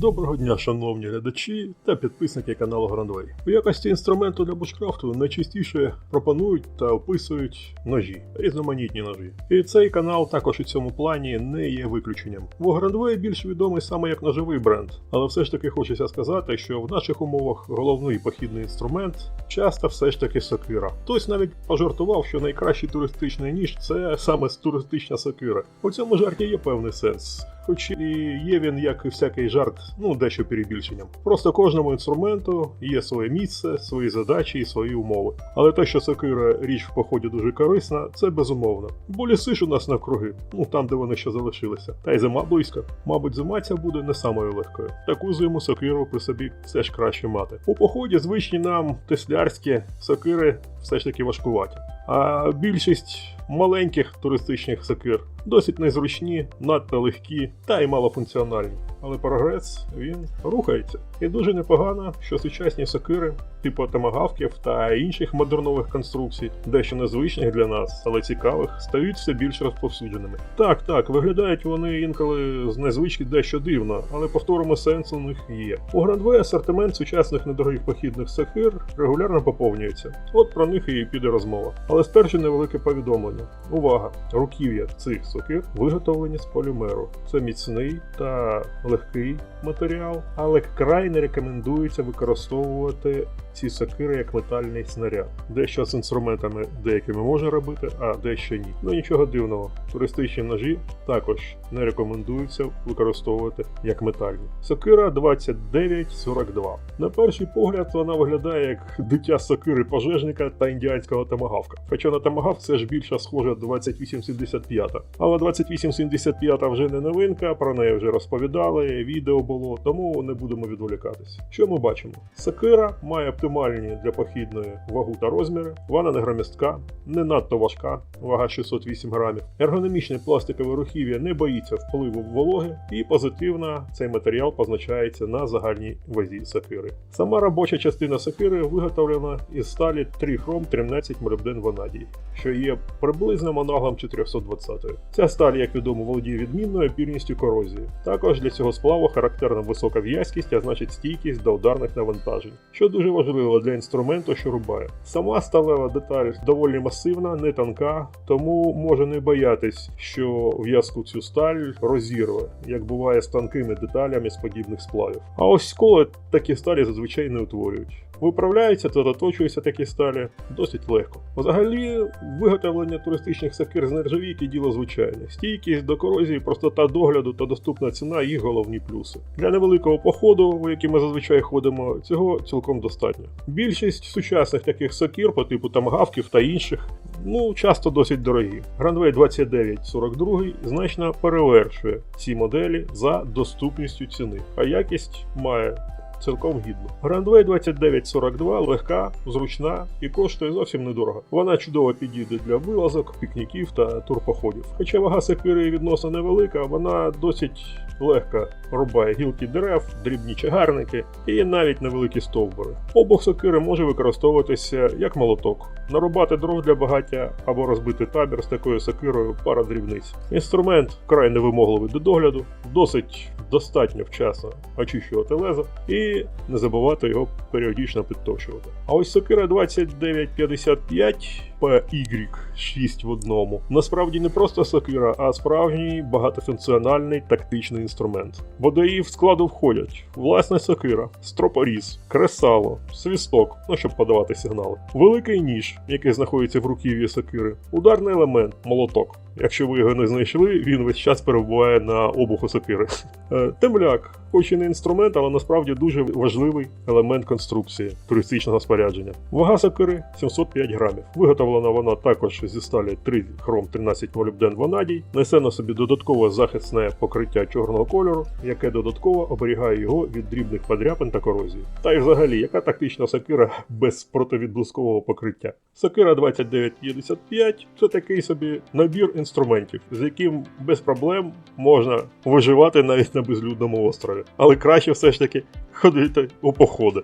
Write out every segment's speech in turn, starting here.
Доброго дня, шановні глядачі та підписники каналу Грандвей. У якості інструменту для бушкрафту найчастіше пропонують та описують ножі, різноманітні ножі. І цей канал також у цьому плані не є виключенням. Бо Грандвей більш відомий саме як ножовий бренд, але все ж таки хочеться сказати, що в наших умовах головний похідний інструмент часто все ж таки сокира. Хтось навіть пожартував, що найкращий туристичний ніж це саме туристична сокира. У цьому жарті є певний сенс. Хоч і є він, як і всякий жарт, ну дещо перебільшенням. Просто кожному інструменту є своє місце, свої задачі і свої умови. Але те, що сокира річ в поході дуже корисна, це безумовно. Бо ліси ж у нас навкруги, ну там, де вони ще залишилися. Та й зима близько. Мабуть, зима ця буде не самою легкою. Таку зиму сокиру при собі все ж краще мати. У поході звичні нам теслярські сокири все ж таки важкуваті. А більшість маленьких туристичних сокир досить незручні, надто легкі та й малофункціональні. Але прогрес він рухається. І дуже непогано, що сучасні сокири, типу томагавків та інших модернових конструкцій, дещо незвичних для нас, але цікавих, стають все більш розповсюдженими. Так, так, виглядають вони інколи з незвички дещо дивно, але повторимо сенс у них є. У Грандвей асортимент сучасних недорогих похідних сокир регулярно поповнюється. От про них і піде розмова. Але спершу невелике повідомлення. Увага! Руків'я цих сокир виготовлені з полімеру. Це міцний та легкий матеріал, але край не рекомендується використовувати ці сокири як метальний снаряд. Дещо з інструментами деякими можна робити, а дещо ні. Ну нічого дивного. Туристичні ножі також не рекомендується використовувати як метальні. Сокира 2942. На перший погляд вона виглядає як дитя сокири пожежника та індіанського томагавка. Хоча на томагавк це ж більше схоже 2875. Але 2875 вже не новинка, про неї вже розповідали, відео було, тому не будемо відволікатись. Що ми бачимо? Сокира має оптимальні для похідної вагу та розміри, вона не громістка, не надто важка, вага 608 грамів. Ергономічне пластикове рухів'я не боїться впливу вологи, і позитивно цей матеріал позначається на загальній вазі сокири. Сама робоча частина сокири виготовлена із сталі 3 хром 13 молібден ванадій, що є приблизним аналогом 420. Ця сталь, як відомо, володіє відмінною опірністю корозії. Також для цього сплаву характерна висока в'язкість, а значить стійкість до ударних навантажень, що дуже важливо для інструменту, що рубає. Сама сталева деталь доволі масивна, не тонка, тому може не боятись, що в'язку цю сталь розірве, як буває з тонкими деталями з подібних сплавів. А ось сколи такі сталі зазвичай не утворюють. Виправляються та доточуються такі сталі досить легко. Взагалі, виготовлення туристичних сокир з нержавійки діло звичайне. Стійкість до корозії, простота догляду та доступна ціна їх головні плюси. Для невеликого походу, у який ми зазвичай ходимо, цього цілком достатньо. Більшість сучасних таких сокир по типу тамгавків та інших. Ну, часто досить дорогі. Grandway 2942 значно перевершує ці моделі за доступністю ціни, а якість має цілком гідно. Grandway 2942 легка, зручна і коштує зовсім недорого. Вона чудово підійде для вилазок, пікніків та турпоходів. Хоча вага сокири відносно невелика, вона досить легко рубає гілки дерев, дрібні чагарники і навіть невеликі стовбури. Обох сокири може використовуватися як молоток, нарубати дров для багаття або розбити табір з такою сокирою пара дрібниць. Інструмент вкрай невимогливий до догляду, досить достатньо вчасно очищувати лезо і не забувати його періодично підточувати. А ось сокира 2955 PY 6 в одному. Насправді не просто сокира, а справжній багатофункціональний тактичний інструмент. Бо до її складу входять власна сокира, стропоріз, кресало, свісток, ну щоб подавати сигнали, великий ніж, який знаходиться в руків'ї сокири, ударний елемент, молоток. Якщо ви його не знайшли, він весь час перебуває на обуху сокири. Е, Темляк, хоч і не інструмент, але насправді дуже важливий елемент конструкції туристичного спорядження. Вага сокири 705 грамів. Виготовлена вона також зі сталі 3 хром 13 молібден ванадій, несе на собі додаткове захисне покриття чорного кольору, яке додатково оберігає його від дрібних подряпин та корозії. Та й взагалі, яка тактична сокира без противідблискового покриття? Сокира 2955 це такий собі набір інструментів, з яким без проблем можна виживати навіть на на безлюдному острові. Але краще все ж таки ходити у походи.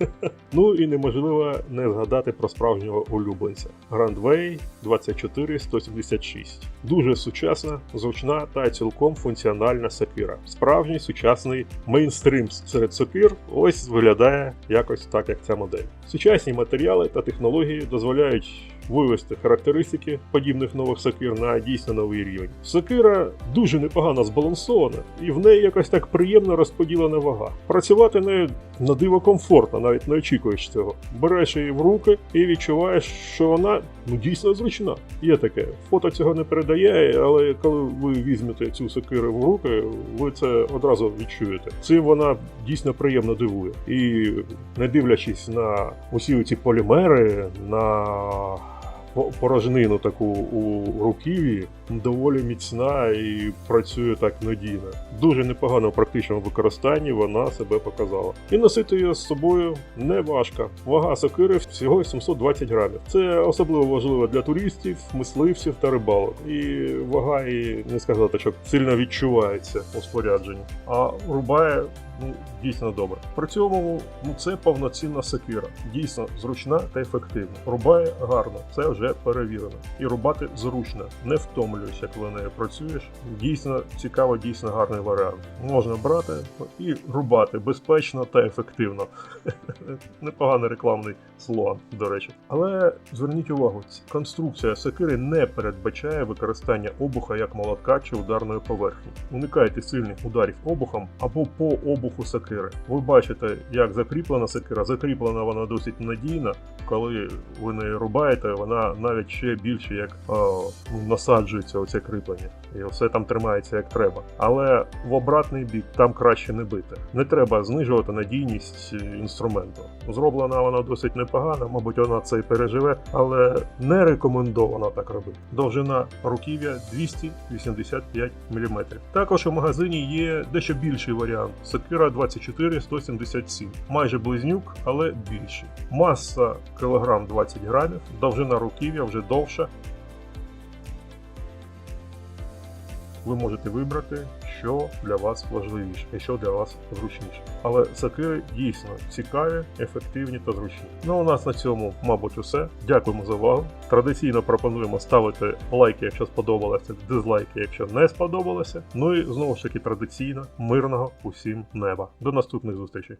ну і неможливо не згадати про справжнього улюбленця. Grandway 24176. Дуже сучасна, зручна та цілком функціональна сапіра. Справжній сучасний мейнстрим серед сапір ось виглядає якось так, як ця модель. Сучасні матеріали та технології дозволяють вивести характеристики подібних нових сокир на дійсно новий рівень. Сокира дуже непогано збалансована, і в неї якось так приємно розподілена вага. Працювати нею на диво комфортно, навіть не очікуєш цього. Береш її в руки і відчуваєш, що вона ну дійсно зручна. Є таке. Фото цього не передає, але коли ви візьмете цю сокиру в руки, ви це одразу відчуєте. Цим вона дійсно приємно дивує. І не дивлячись на усі ці полімери, на порожнину таку у руків'ї, доволі міцна і працює так надійно. Дуже непогано в практичному використанні вона себе показала. І носити її з собою не важко. Вага сокири всього 720 грамів. Це особливо важливо для туристів, мисливців та рибалок. І вага її не сказати, що сильно відчувається у спорядженні. А рубає ну, дійсно добре. При цьому ну, це повноцінна секвіра, дійсно зручна та ефективна. Рубає гарно, це вже перевірено. І рубати зручно, не втомлюєшся, коли нею працюєш. Дійсно цікаво, дійсно гарний варіант. Можна брати і рубати безпечно та ефективно. Непоганий рекламний слоган, до речі. Але зверніть увагу, конструкція сокири не передбачає використання обуха як молотка чи ударної поверхні. Уникайте сильних ударів обухом або по обуху сокири. Ви бачите, як закріплена сокира. Закріплена вона досить надійно. Коли ви нею рубаєте, вона навіть ще більше як о, насаджується оце кріплення. І все там тримається як треба. Але в обратний бік там краще не бити. Не треба знижувати надійність е, інструменту. Зроблена вона досить непогано, мабуть, вона це і переживе, але не рекомендовано так робити. Довжина руків'я 285 мм. Також у магазині є дещо більший варіант Сокира 24-177. Майже близнюк, але більший. Маса кілограм 20 грамів, довжина руків'я вже довша. Ви можете вибрати, що для вас важливіше і що для вас зручніше. Але сокири дійсно цікаві, ефективні та зручні. Ну у нас на цьому, мабуть, усе. Дякуємо за увагу. Традиційно пропонуємо ставити лайки, якщо сподобалося, дизлайки, якщо не сподобалося. Ну і знову ж таки традиційно мирного усім неба. До наступних зустрічей.